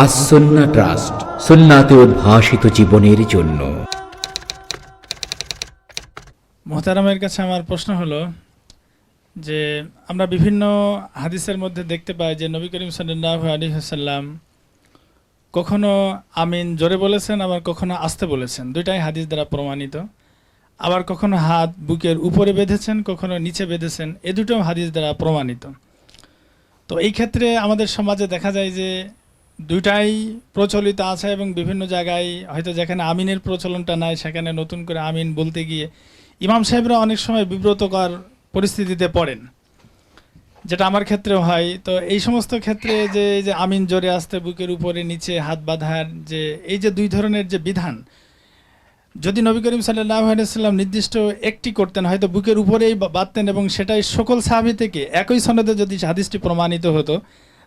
আসন্না trust, সুন্নাতে উদ্ভাসিত জীবনের জন্য। মোহতারামের কাছে আমার প্রশ্ন হলো যে, আমরা বিভিন্ন হাদিসের মধ্যে দেখতে পাই যে, নবী করিম সাল্লাহ আলী হাসাল্লাম কখনো আমিন জোরে বলেছেন, আবার কখনো আস্তে বলেছেন। দুইটাই হাদিস দ্বারা প্রমাণিত। আবার কখনো হাত বুকের উপরে বেঁধেছেন, কখনো নিচে বেঁধেছেন, এ দুটো হাদিস দ্বারা প্রমাণিত। তো এই ক্ষেত্রে আমাদের সমাজে দেখা যায় যে দুইটাই প্রচলিত আছে এবং বিভিন্ন জায়গায় হয়তো যেখানে আমিনের প্রচলনটা নাই, সেখানে নতুন করে আমিন বলতে গিয়ে ইমাম সাহেবরা অনেক সময় বিব্রতকর পরিস্থিতিতে পড়েন, যেটা আমার ক্ষেত্রে হয়। তো এই সমস্ত ক্ষেত্রে যে যে আমিন জোরে আসতে বুকের উপরে, নিচে হাত বাঁধার যে এই যে দুই ধরনের যে বিধান, যদি নবী করিম সাল্লাহ নির্দিষ্ট একটি করতেন, হয়তো বুকের উপরেই বাঁধতেন এবং সেটাই সকল সাহাবি থেকে একই সনদে যদি হাদিসটি প্রমাণিত হতো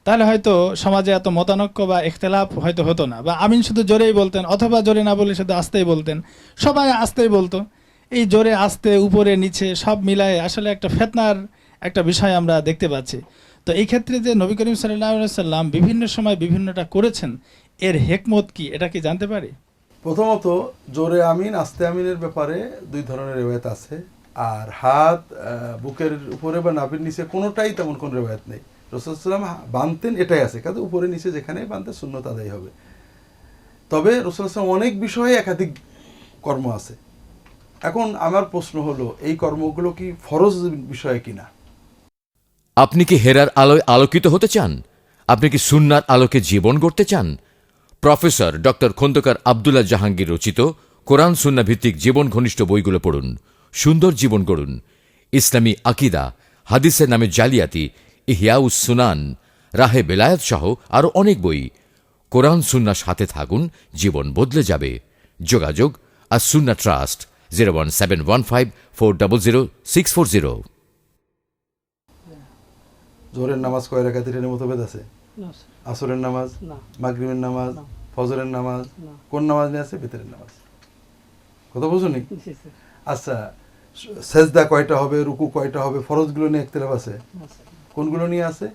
তাহলে হয়তো সমাজে এত মতানক্য বা ইখতলাফ হয়তো হতো না। বা আমিন শুধু জোরেই বলতেন, অথবা জোরে না বলে শুধু আস্তেই বলতেন। সবাই আস্তেই বলতো। এই জোরে, আস্তে, উপরে, নিচে সব মিলায়ে আসলে একটা ফেতনার একটা বিষয় আমরা দেখতে পাচ্ছি। তো এই ক্ষেত্রে যে নবী করিম সাল্লাম বিভিন্ন সময় বিভিন্নটা করেছেন, এর হেকমত কি এটা কি জানতে পারি? প্রথমত, জোরে আমিন, আস্তে আমিনের ব্যাপারে দুই ধরনের রেওয়ায়ত আছে। আর হাত বুকের উপরে বা নাভির নিচে কোনোটাই তেমন কোনো রেওয়ায়ত নেই। রসুলাম বানতেন, এটাই আছে। কাজে উপরে নিচে যেখানে বানতে শূন্যত আদায় হবে। তবে রসুলাম অনেক বিষয়ে একাধিক কর্ম আছে। এখন আমার প্রশ্ন হলো, এই কর্মগুলো কি ফরজ বিষয়ে কিনা? আপনি কি হেরার আলোয় আলোকিত হতে চান? আপনি কি সুন্নার আলোকে জীবন গড়তে চান? প্রফেসর ডক্টর খন্দকার আবদুল্লাহ জাহাঙ্গীর রচিত কোরআন সুন্না ভিত্তিক জীবন ঘনিষ্ঠ বইগুলো পড়ুন। সুন্দর জীবন গড়ুন। ইসলামী আকিদা, হাদিসের নামে জালিয়াতি ইহিয়াউস সুনান রাহে বেলায়াত সহ আরও অনেক বই। কোরআন সুন্নার সাথে থাকুন জীবন বদলে যাবে। যোগাযোগ আর Sunnah trust zero one seven one five four double zero six four zero. জোরের নামাজ কয় রাখা তিনের মতো বেদ আছে আসরের নামাজ না। মাগরিবের নামাজ ফজরের নামাজ কোন নামাজ নিয়ে আছে? বেতের নামাজ। কথা বুঝুনি আচ্ছা সেজদা কয়টা হবে রুকু কয়টা হবে ফরজগুলো নিয়ে একতলাফ আছে? কোনগুলো নিয়ে আছে?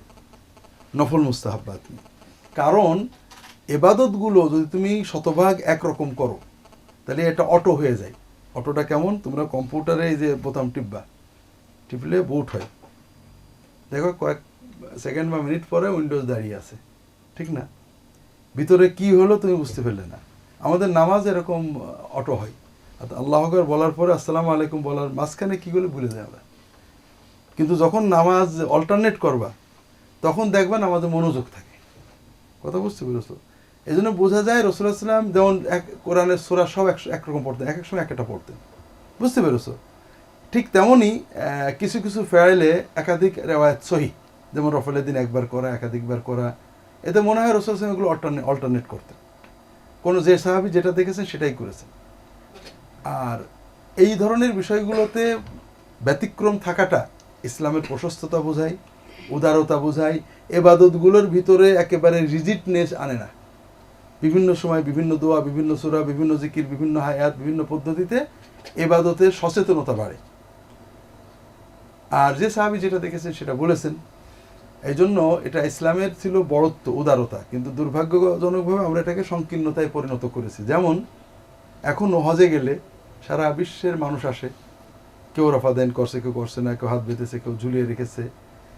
নফল মুস্তাহাব্বাত। নিয়ে কারণ এবাদতগুলো যদি তুমি শতভাগ একরকম করো, তাহলে এটা অটো হয়ে যায়। অটোটা কেমন? তোমরা কম্পিউটারে এই যে বোতাম টিপবা, টিপলে বুট হয়। দেখো কয়েক সেকেন্ড বা মিনিট পরে উইন্ডোজ দাঁড়িয়ে আছে। ঠিক না? ভিতরে কি হলো তুমি বুঝতে পারলে না। আমাদের নামাজ এরকম অটো হয়। অর্থাৎ আল্লাহ বলার পরে আসসালামু আলাইকুম বলার মাঝখানে কী বলে ভুলে যায় আমরা। কিন্তু যখন নামাজ অল্টারনেট করবা, তখন দেখবেন আমাদের মনোযোগ থাকে। কথা বুঝতে পেরেছ? এই জন্য বোঝা যায় রসুলাম যেমন এক কোরআনের সোরা সব একশো একরকম পড়তেন, এক এক সময় একটা পড়তেন। বুঝতে পেরেছ? ঠিক তেমনই কিছু কিছু ফেরাইলে একাধিক রেওয়ায়ত সহি। যেমন রফলের দিন একবার করা, একাধিকবার করা। এতে মনে হয় রসুল এগুলো অল্টারনেট অল্টারনেট করতেন। কোনো যে সাহাবি যেটা দেখেছেন সেটাই করেছেন। আর এই ধরনের বিষয়গুলোতে ব্যতিক্রম থাকাটা ইসলামের প্রশস্ততা বোঝায় উদারতা বোঝায় এবাদতগুলোর ভিতরে একেবারে রিজিটনেস আনে না। বিভিন্ন সময় বিভিন্ন দোয়া, বিভিন্ন সুরা, বিভিন্ন জিকির, বিভিন্ন হায়াত, বিভিন্ন পদ্ধতিতে এবাদতের সচেতনতা বাড়ে। আর যে সাহাবি যেটা দেখেছেন সেটা বলেছেন এই জন্য এটা ইসলামের ছিল বড়ত্ব, উদারতা। কিন্তু দুর্ভাগ্যজনকভাবে আমরা এটাকে সংকীর্ণতায় পরিণত করেছি। যেমন, এখন হজে গেলে সারা বিশ্বের মানুষ আসে কেউ রফা দেন করছে, কেউ করছে না, কেউ হাত বেঁধেছে, কেউ ঝুলিয়ে রেখেছে।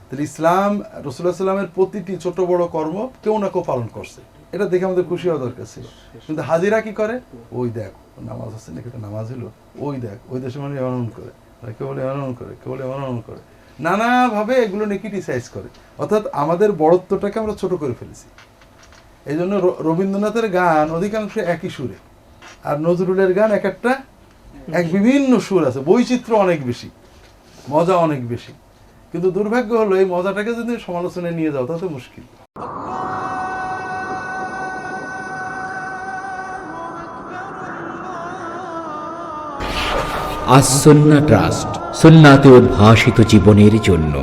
তাহলে ইসলাম রসুল্লাহ সাল্লামের প্রতিটি ছোট বড় কর্ম কেউ না কেউ পালন করছে। এটা দেখে আমাদের খুশি হওয়া দরকার ছিল। কিন্তু হাজিরা কি করে? ওই দেখ, নামাজ আছে নাকি এটা নামাজ হলো, ওই দেখ, ওই দেশে মানে অনন করে কেউ বলে অনন করে, কেউ বলে অনন করে। নানাভাবে এগুলো নিয়ে ক্রিটিসাইজ করে। অর্থাৎ আমাদের বড়ত্বটাকে আমরা ছোট করে ফেলেছি। এই জন্য রবীন্দ্রনাথের গান অধিকাংশ একই সুরে। আর নজরুলের গান এক একটা এক বিভিন্ন সুর আছে, বৈচিত্র্য অনেক বেশি, মজা অনেক বেশি। কিন্তু দুর্ভাগ্য হলো, এই মজাটাকে যদি সমালোচনায় নিয়ে যাও তাতে মুশকিল। আসন্না ট্রাস্ট সুন্নাতে উদ্ভাসিত জীবনের জন্য।